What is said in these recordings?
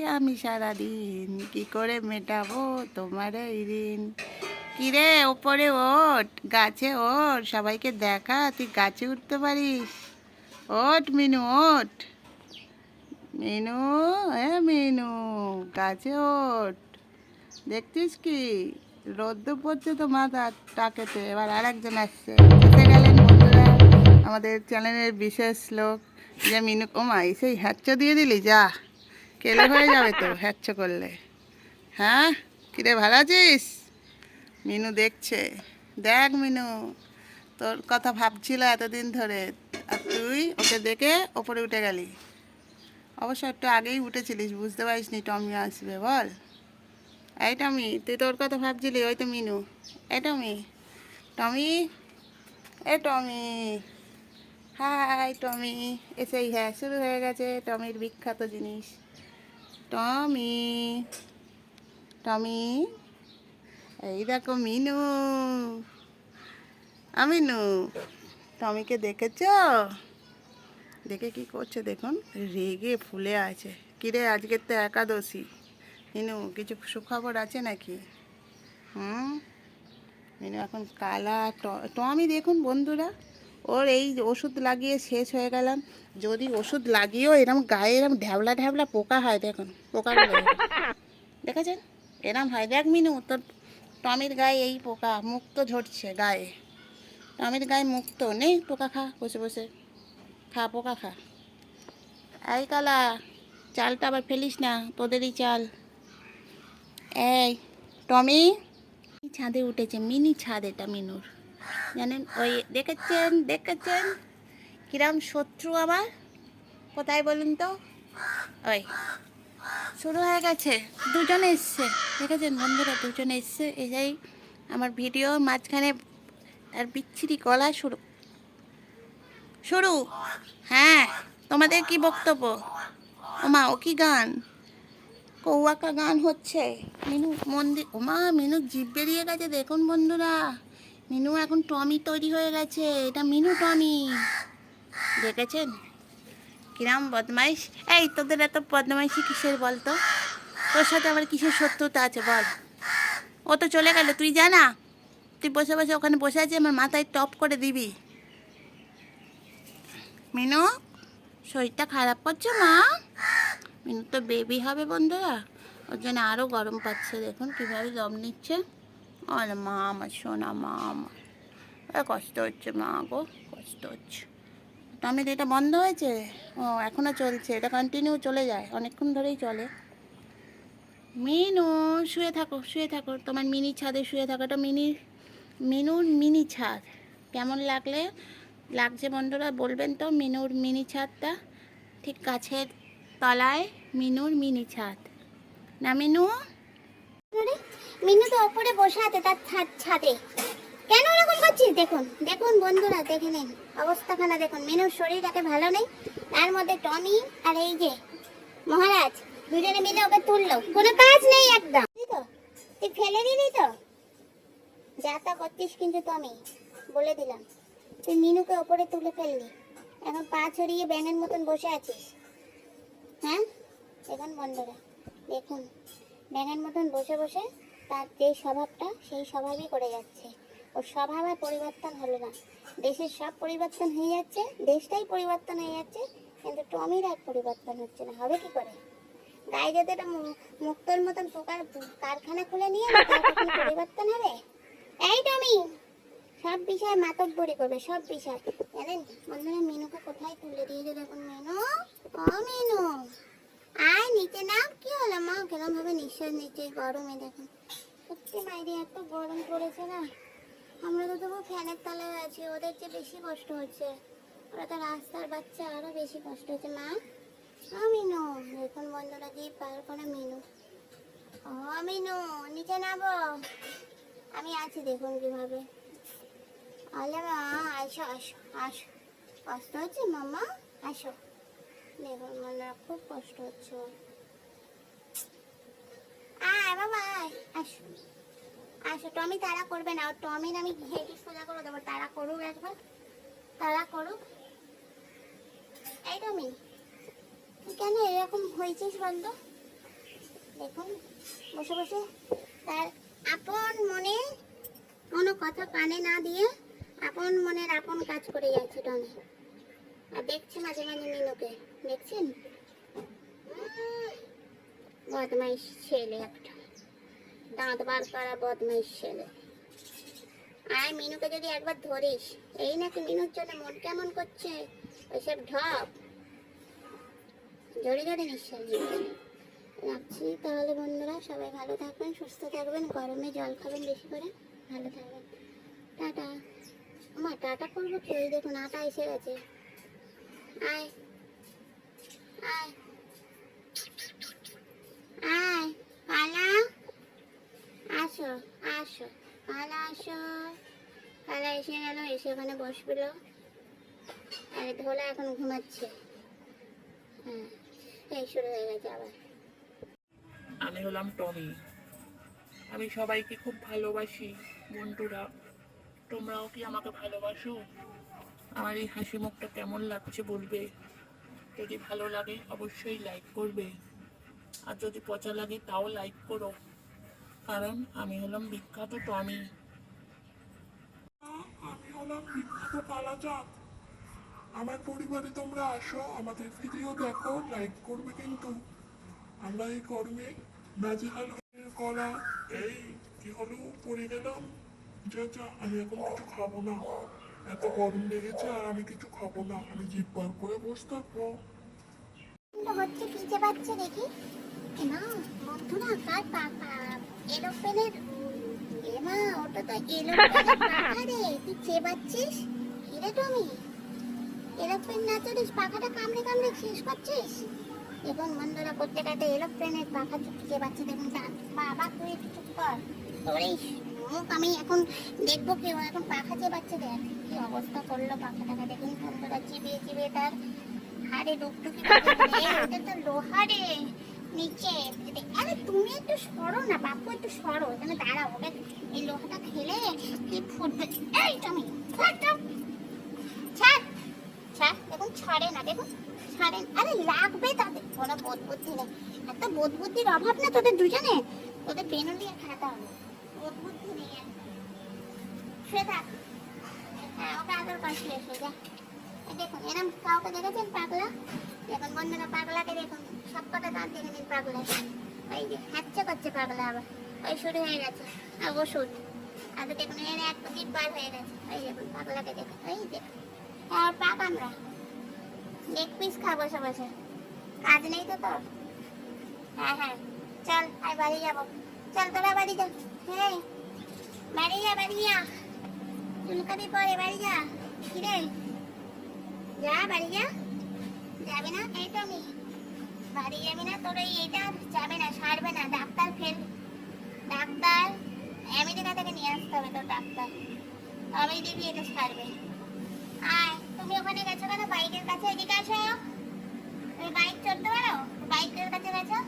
আমি সারাদিন কি করে মেটাবো? তোমার এই ঋণ। কিরে, ওপরে ওঠ, গাছে ওঠ, সবাইকে দেখা, তুই গাছে উঠতে পারিস? ওঠ, মিনু ওঠ। মিনু, এ মিনু, গাছে ওঠ। দেখছিস কি? রোদ্দ পড়ছে তো মাথা টাকেতে। এবার আর একজন আসছে। এসে গেলেন বন্ধুরা, আমাদের চ্যানেলের বিশেষ লোক যে মিনু। ও মা সেই দিয়ে দিলি, যা। কেলে হয়ে যাবে তো হ্যাচ্চ করলে। হ্যাঁ? কিরে, ভালো আছিস? মিনু দেখছে। দেখ মিনু, তোর কথা ভাবছিল এতদিন ধরে। আর তুই ওকে দেখে ওপরে উঠে গেলি। অবশ্য একটু আগেই উঠেছিলিস, বুঝতে পারিসনি টমি আসবে, বল। এই টমি, তুই তোর কথা ভাবছিলি, ওই তো মিনু। এই টমি টমি এ টমি। Hi, Tommy. এসেই হ্যাঁ শুরু হয়ে গেছে টমির বিখ্যাত জিনিস। টমি টমি, এই দেখো মিনু আমিনু টমিকে দেখেছ? দেখে কি করছে দেখুন, রেগে ফুলে আছে। কিরে আজকের তো একাদশী। মিনু, কিছু সুখবর আছে নাকি? হুম? মিনু, এখন কালা টমি দেখুন বন্ধুরা। ওর এই ওষুধ লাগিয়ে শেষ হয়ে গেলাম। যদি ওষুধ লাগিয়েও এরম গায়ে এরম ঢ্যাবলা ঢ্যাবলা পোকা হয় দেখুন দেখুন। দেখেছেন? এরম হয়। দেখ মিনু, তোর টমির গায়ে এই পোকা মুক্ত ঝরছে গায়ে। টমির গায়ে মুক্ত, নেই পোকা খা, বসে বসে। খা, পোকা খা। এই কালা, চালটা আবার ফেলিস না, তোদেরই চাল। এই, টমি। ছাদে উঠেছে, মিনি ছাদ এটা, মিনুর। জানেন? ওই দেখেছেন দেখেছেন? কিরম শত্রু আমার। কোথায় বলুন তো? ওই, শুরু হয়ে গেছে। দুজনে এসছে। দেখেছেন বন্ধুরা? দুজনে এসছে। এটাই আমার ভিডিও মাঝখানে আর বিচ্ছিরি গলা শুরু। শুরু? হ্যাঁ তোমাদের কি বক্তব্য? ওমা, ও কি গান? কৌয়াকা গান হচ্ছে। মিনু মন্দির ওমা, মিনু জিভ বেরিয়ে গেছে। দেখুন বন্ধুরা। মিনু এখন টমি তৈরি হয়ে গেছে। এটা মিনু টমি। দেখেছেন? কিরাম বদমাইশ। এই, তোদের এত বদমাইশি কিসের বলতো? তোর সাথে আবার কিসের শত্রুতা আছে বল? ও তো চলে গেল, তুই জানা তুই বসে বসে ওখানে বসে আছিস, আমার মাথায় টপ করে দিবি। মিনু, শরীরটা খারাপ করছ মা? মিনু তো বেবি হবে বন্ধুরা। ওর জন্য আরও গরম পাচ্ছে, দেখুন কীভাবে দম নিচ্ছে। আরে মা আমার সোনা মা আমার কষ্ট হচ্ছে মা গো কষ্ট হচ্ছে টমির এটা বন্ধ হয়েছে ও এখনও চলছে এটা কন্টিনিউ চলে যায় অনেকক্ষণ ধরেই চলে মিনু শুয়ে থাকো শুয়ে থাকো তোমার মিনি ছাদে শুয়ে থাকো এটা মিনি মিনুর মিনি ছাদ কেমন লাগলে লাগছে বন্ধুরা বলবেন তো মিনুর মিনি ছাদটা ঠিক গাছের তলায় মিনুর মিনি ছাদ না মিনু মিনু তো ওপরে বসে আছে তার ছাদ- কেন এরকম করছিস? দেখুন দেখুন বন্ধুরা, দেখে নিন। অবস্থাখানা দেখুন। মিনুর শরীর একে ভালো নেই। তার মধ্যে টমি আর এই যে মহারাজ, দুজনে মিলে ওকে তুললো। কোনো কাজ নেই একদম। তো, তুই ফেলে দিলি তো? যা তা করছিস কিন্তু টমি, বলে দিলাম। তুই মিনুকে ওপরে তুলে ফেললি। এখন পা ছড়িয়ে ব্যানের মতন বসে আছিস। হ্যাঁ? দেখুন বন্ধুরা, দেখুন। ব্যানের মতন বসে বসে তার যে স্বভাবটা, সেই স্বভাবই করে যাচ্ছে। ওর স্বভাব আর পরিবর্তন হলো না। দেশের সব পরিবর্তন হয়ে যাচ্ছে, দেশটাই পরিবর্তন হয়ে যাচ্ছে, কিন্তু টমির আর পরিবর্তন হচ্ছে না। হবে কি করে? গায়ে যাতে একটা মুক্তোর মতন পোকার কারখানা খুলে নিয়ে পরিবর্তন হবে? এই টমি! সব বিষয়ে মাতব্বরি করবে, সব বিষয়। জানেন, বন্ধুরা, মিনুকে কোথায় তুলে দিয়েছে দেখুন মিনু? ও, মিনু! আয় নিচে নাম, কি হলো মা? কেরম ভাবে নিঃশ্বাস নিচ্ছে গরমে দেখুন। সত্যি মাইরে এত গরম পড়েছে না? আমরা তো তবু ফ্যানের তলায় আছি, ওদের যে বেশি কষ্ট হচ্ছে। ওরা তো রাস্তার বাচ্চা, আরও বেশি কষ্ট হচ্ছে। মা ও মিনু দেখুন বন্ধুরা দিয়ে পার করে মিনু। ও, মিনু, নিচে নামো। আমি আছি দেখুন কীভাবে। আলে মা, আসো আসো আসো। কষ্ট হচ্ছে মামা আসো। দেখুন খুব কষ্ট হচ্ছে। আয় বাবা আসো। আসো, টমি তারা করবে না। টমির আমি হেঁটে সোজা করে দেবো। তারা করুক একবার। তারা করুক। এই টমি কেন এরকম হয়েছিস বলতো? দেখুন, বসে বসে। তার আপন মনে কোনো কথা কানে না দিয়ে আপন মনের আপন কাজ করে যাচ্ছে টমি। আর দেখছি মাঝে মাঝে মিনুকে। দেখছেন? বদমাইশ ছেলে একটা। দাঁত বার করা বদমাইশ ছেলে। আর মিনুকে যদি একবার ধরিস। এই নাকি মিনুর জন্য মন কেমন করছে? ওইসব ঢপ। জোরে জোরে নিঃশ্বাস রাখছি তাহলে বন্ধুরা, সবাই ভালো থাকবেন, সুস্থ থাকবেন, গরমে জল খাবেন বেশি করে। ভালো থাকবেন। টাটা। আমার টাটা করব কি? দেখুন, আটা এসে গেছে। আয়। আয় আসো আসো আসো। এসে গেল, এসে এখন ঘুমাচ্ছে। হ্যাঁ এই হয়ে গেছে আবার। আমি হলাম টমি। আমি সবাইকে খুব ভালোবাসি, বন্ধুরা। তোমরাও কি আমাকে ভালোবাসো? আমার এই হাসি মুখটা কেমন লাগছে বলবে? যদি ভালো লাগে অবশ্যই লাইক করবে। আর যদি পচা লাগে তাও লাইক করো। কারণ আমি হলাম বিখ্যাত টমি। আমি হলাম বিখ্যাত কালাচাঁদ আমার পরিবারে তোমরা আসো, আমাদের ভিডিও দেখো লাইক করবে কিন্তু। আমরা এই গরমে নাজেহাল করা এই, কি হলো? পড়ে গেলাম। যা যা, আমি এখন কিছু খাব না। এত গরম লেগেছে আর আমি কিছু খাব না। আমি জিভ বার করে বসে থাকব। তো হচ্ছে কি চেবাচ্ছে দেখি? এ বন্ধুরা কার পাখা এরোপ্লেনের এ ওটা তো এরোপ্লেনের পাখা রে। তুই চেবাচ্ছিস কিরে টমি এরোপ্লেন না পাখাটা কামড়ে কামড়ে শেষ করছিস? দেখুন বন্ধুরা, প্রত্যেকটা এরোপ্লেনের পাখা চুপি চেবাচ্ছে দেখুন দাঁত বাবা, তুই একটু চুপ কর। মুখ, আমি এখন দেখব কেউ এখন পাখা দেখ কি অবস্থা করল দেখুন চিবিয়ে চিবিয়ে তার ওটা তো লোহারে নিচে। আরে তুমি একটু সরো না, বাপু একটু সরো। এখানে দাঁড়াও ওটা এই লোহাটা খেলে কি ফুটবে? এই তুমি ছাড় ছাড়। দেখুন, ছাড়ে না, দেখুন, ছাড়ে আরে লাগবে তাদের কোনো বোধ বুদ্ধি নেই। এত বোধ বুদ্ধির অভাব না তোদের দুজনে তোদের বেনু দিয়ে খাতা হবে। বোধ শুয়ে হ্যাঁ ওকে আদর পাশে এসে যা। দেখুন, এরম কাউকে দেখেছেন পাগলা? দেখুন, বন্ধুরা, পাগলাকে দেখুন। সব কটা দাঁত দেখে পাগলা ওই যে করছে পাগলা আবার। ওই শুরু হয়ে গেছে। আর আর দেখুন, এর এক বার হয়ে গেছে। ওই দেখুন, পাগলাকে দেখুন। ওই আর পাক আমরা। লেগ পিস খাব বসে। কাজ নেই তো তোর? হ্যাঁ হ্যাঁ। চল, আয় বাড়ি যাব। চল, তোরা বাড়ি যা। হ্যাঁ বাড়ি যা বাড়ি যা। চুলকাবি পরে বাড়ি যা। কিরে? যা, বাড়ি যা। যাবে না? এই তো আমি। বাড়ি যাবি না তোর এই এটা যাবে না, সারবে না। Doctor fail. ডাক্তার আমেরিকা থেকে নিয়ে আসতে হবে তোর ডাক্তার। তবেই দিবি এটা সারবে। আয়, তুমি ওখানে গেছো কেন? বাইকের কাছে এদিকে আসো। তুমি বাইক চড়তে পারো? বাইকের কাছে গেছো?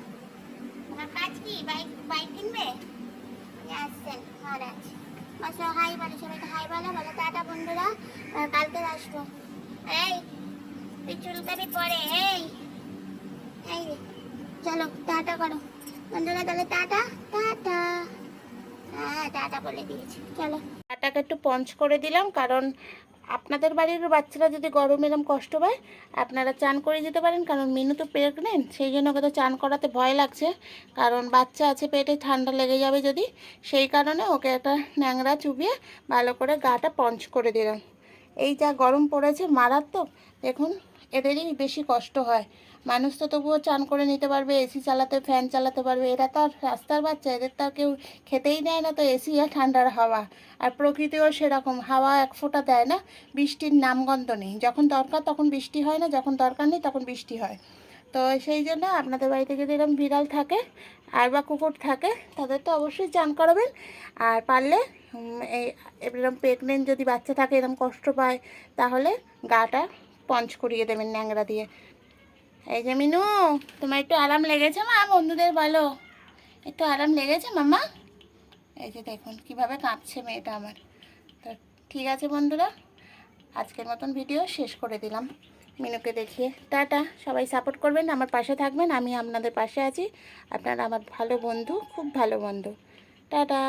তোমার কাজ কি? বাইক বাইক কিনবে? হাই বলে হাই টাটা বন্ধুরা। কালকে আসব। এই পরে, এই। চলো, টাটা করো। বন্ধুরা, তাহলে টাটা টাটা। বলে দিয়েছি। চলো। আটাকে একটু পঞ্চ করে দিলাম, কারণ আপনাদের বাড়ির বাচ্চারা যদি গরম এরম কষ্ট পায়, আপনারা চান করে দিতে পারেন, কারণ মিনু তো প্রেগনেন্ট সেই জন্য ওকে তো চান করাতে ভয় লাগছে, কারণ বাচ্চা আছে পেটে ঠান্ডা লেগে যাবে যদি, সেই কারণে ওকে একটা ন্যাংরা চুবিয়ে ভালো করে গাটা পঞ্চ করে দিলাম। এই যা গরম পড়েছে, মারাত্মক, দেখুন। এদেরই বেশি কষ্ট হয়। মানুষ তো তবুও চান করে নিতে পারবে এসি চালাতে ফ্যান চালাতে পারবে। এরা তো আর রাস্তার বাচ্চা, এদের তো আর কেউ খেতেই দেয় না তো এসি আর ঠান্ডার হাওয়া। আর প্রকৃতিও সেরকম, হাওয়া এক ফোঁটা দেয় না, বৃষ্টির নামগন্ধ নেই। যখন দরকার তখন বৃষ্টি হয় না, যখন দরকার নেই তখন বৃষ্টি হয়। তো সেই জন্য আপনাদের বাড়িতে যদি এরকম বিড়াল থাকে, আর বা কুকুর থাকে, তাদের তো অবশ্যই চান করাবেন। আর পারলে এই এরকম প্রেগনেন্ট যদি বাচ্চা থাকে এরকম কষ্ট পায়, তাহলে গাটা পঞ্চ করিয়ে দেবেন ন্যাংরা দিয়ে। এই যে মিনু, তোমার একটু আরাম লেগেছে মা, বন্ধুদের বলো। একটু আরাম লেগেছে মামা এই যে দেখুন, কীভাবে কাঁপছে মেয়েটা আমার। তো ঠিক আছে বন্ধুরা, আজকের মতন ভিডিও শেষ করে দিলাম। মিনুকে দেখিয়ে, টাটা। সবাই সাপোর্ট করবেন, আমার পাশে থাকবেন, আমি আপনাদের পাশে আছি। আপনারা আমার ভালো বন্ধু, খুব ভালো বন্ধু। টাটা।